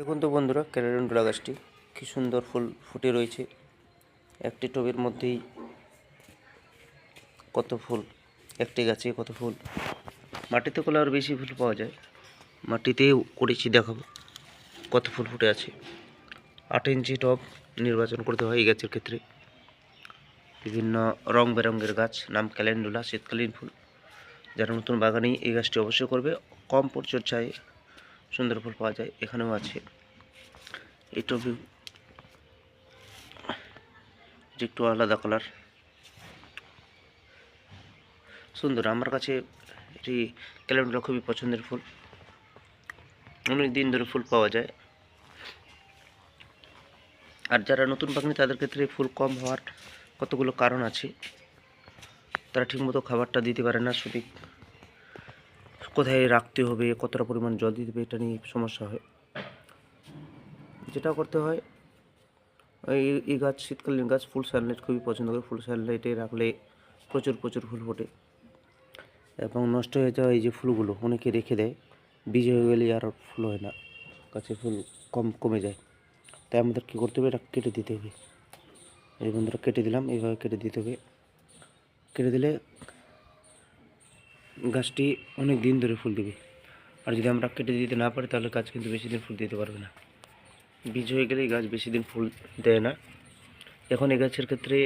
দেখুন তো বন্ধুরা ক্যালেন্ডুলা গাছটি কি সুন্দর ফুল ফুটে রয়েছে। একটি টবের মধ্যেই কত ফুল, একটি গাছে কত ফুল। মাটিতে করলে আরও বেশি ফুল পাওয়া যায়। মাটিতেও করেছি দেখাবো কত ফুল ফুটে আছে। আট ইঞ্চি টব নির্বাচন করতে হয় এই গাছের ক্ষেত্রে। বিভিন্ন রং বেরঙের গাছ, নাম ক্যালেন্ডুলা, শীতকালীন ফুল। যারা নতুন বাগানেই এই গাছটি অবশ্যই করবে। কম পরিচর্যায় সুন্দর ফুল পাওয়া যায়, এখানেও আছে। এই টবি একটু আলাদা কালার সুন্দর, আমার কাছে এটি ক্যালেন্ডার খুবই পছন্দের ফুল। অনেক দিন ধরে ফুল পাওয়া যায়। আর যারা নতুন বাগানি তাদের ক্ষেত্রে ফুল কম হওয়ার কতগুলো কারণ আছে, তারা ঠিকমতো খাবারটা দিতে পারে না সঠিক কোথায় রাখতে হবে, কতটা পরিমাণ জল দিতে হবে, এটা নিয়ে সমস্যা হয়। যেটা করতে হয়, এই গাছ শীতকালীন গাছ ফুল সানলাইট খুবই পছন্দ করে, ফুল সানলাইটে রাখলে প্রচুর প্রচুর ফুল ফোটে এবং নষ্ট হয়ে যাওয়া এই যে ফুলগুলো অনেকে রেখে দেয়, বীজ হয়ে গেলে আর ফুল হয় না, গাছে ফুল কম, কমে যায়। তাই আমাদের কী করতে হবে, এটা কেটে দিতে হবে। এই বন্ধুরা কেটে দিলাম, এইভাবে কেটে দিতে হবে। কেটে দিলে গাছটি অনেক দিন ধরে ফুল দেবে। আর যদি আমরা কেটে দিতে না পারি, তাহলে গাছ কিন্তু বেশি দিন ফুল দিতে পারবে না। বীজ হয়ে গেলে এই গাছ বেশি দিন ফুল দেয় না। এখন এই গাছের ক্ষেত্রে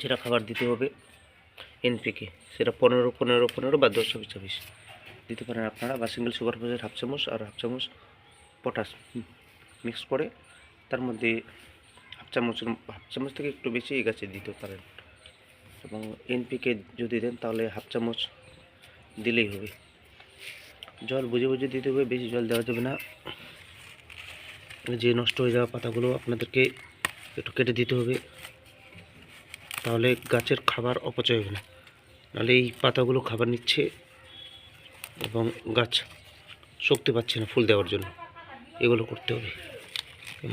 যেটা খাবার দিতে হবে, এনপিকে। সেটা পনেরো পনেরো পনেরো বা দশ ছাব্বিশ ছাব্বিশ। দিতে পারেন আপনারা বা সিঙ্গেল সুপার ফসের হাফ চামচ আর হাফ চামচ পটাশ মিক্স করে। তার মধ্যে হাফ চামচ হাফ চামচ থেকে একটু বেশি এই গাছে দিতে পারেন। এবং এনপিকে যদি দেন তাহলে হাফ চামচ দিলেই হবে। জল বুঝে বুঝে দিতে হবে, বেশি জল দেওয়া যাবে না। যে নষ্ট হয়ে যাওয়া পাতাগুলো আপনাদেরকে একটু কেটে দিতে হবে, তাহলে গাছের খাবার অপচয় হবে না। নাহলে এই পাতাগুলো খাবার নিচ্ছে এবং গাছ শক্তি পাচ্ছে না ফুল দেওয়ার জন্য। এগুলো করতে হবে।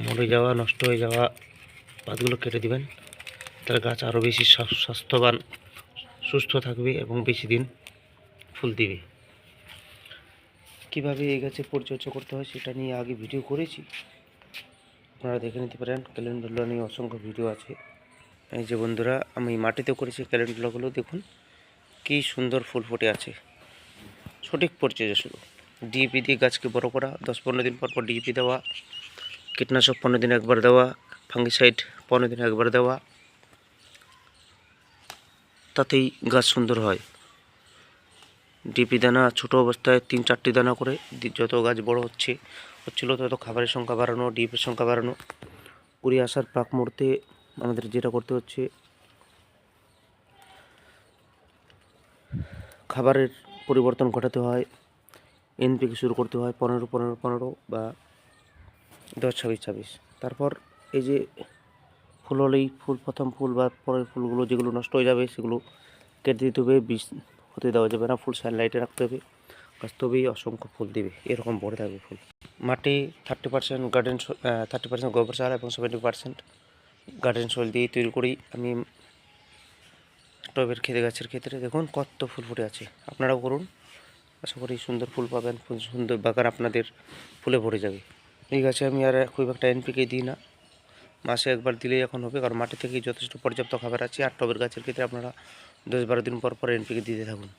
মরে যাওয়া, নষ্ট হয়ে যাওয়া পাতগুলো কেটে দিবেন। তাহলে গাছ আরও বেশি স্বাস্থ্যবান, সুস্থ থাকবে এবং বেশি দিন ফুল দিবে। কীভাবে এই গাছে পরিচর্যা করতে হয় সেটা নিয়ে আগে ভিডিও করেছি। আপনারা দেখে নিতে পারেন ক্যালেন্ডুলা নিয়ে অসংখ্য ভিডিও আছে। এই যে বন্ধুরা, আমি মাটিতে করেছি ক্যালেন্ডুলাগুলো দেখুন কী সুন্দর ফুল ফুটে আছে। সঠিক পরিচর্যা শুধু ডিএপি দিয়ে গাছকে বড় করা, দশ পনেরো দিন পর পর ডিএপি দেওয়া, কীটনাশক পনেরো দিন একবার দেওয়া, ফাঙ্গিসাইড পনেরো দিন একবার দেওয়া তাতেই গাছ সুন্দর হয়। ডিপি দানা, ছোট অবস্থায় তিন চারটি দানা করে যত গাছ বড় হচ্ছে, হচ্ছিল তত খাবারের সংখ্যা বাড়ানো, ডিপের সংখ্যা বাড়ানো। কুড়ি আসার প্রাক মুহূর্তে আমাদের যেটা করতে হচ্ছে, খাবারের পরিবর্তন ঘটাতে হয়, এনপিকে শুরু করতে হয় পনেরো পনেরো পনেরো বা দশ, ছাব্বিশ ছাব্বিশ। তারপর এই যে ফুল হলেই ফুল, প্রথম ফুল বা পরের ফুলগুলো যেগুলো নষ্ট হয়ে যাবে সেগুলো কেটে দিতে হবে, বিষ হতে দেওয়া যাবে না, ফুল সানলাইটে রাখতে হবে। গাছ তবেই অসংখ্য ফুল দেবে, এরকম ভরে থাকবে ফুল। মাটি thirty percent garden thirty percent গোবর সার এবং সেভেন্টি পার্সেন্ট গার্ডেন সয়েল দিয়ে তৈরি করি আমি টবের খেতে গাছের ক্ষেত্রে। দেখুন কত ফুল ফুটে আছে, আপনারাও করুন। আশা করি সুন্দর ফুল পাবেন সুন্দর বাগান আপনাদের ফুলে ভরে যাবে। এই গাছে আমি আর খুব একটা এনপিকে দিই না। মাসে একবার দিলেই এখন হবে, কারণ মাটি থেকে যথেষ্ট পর্যাপ্ত খাবার আছে। আর টবের গাছের ক্ষেত্রে আপনারা দশ বারো দিন পর পর এনপিকে দিতে থাকুন।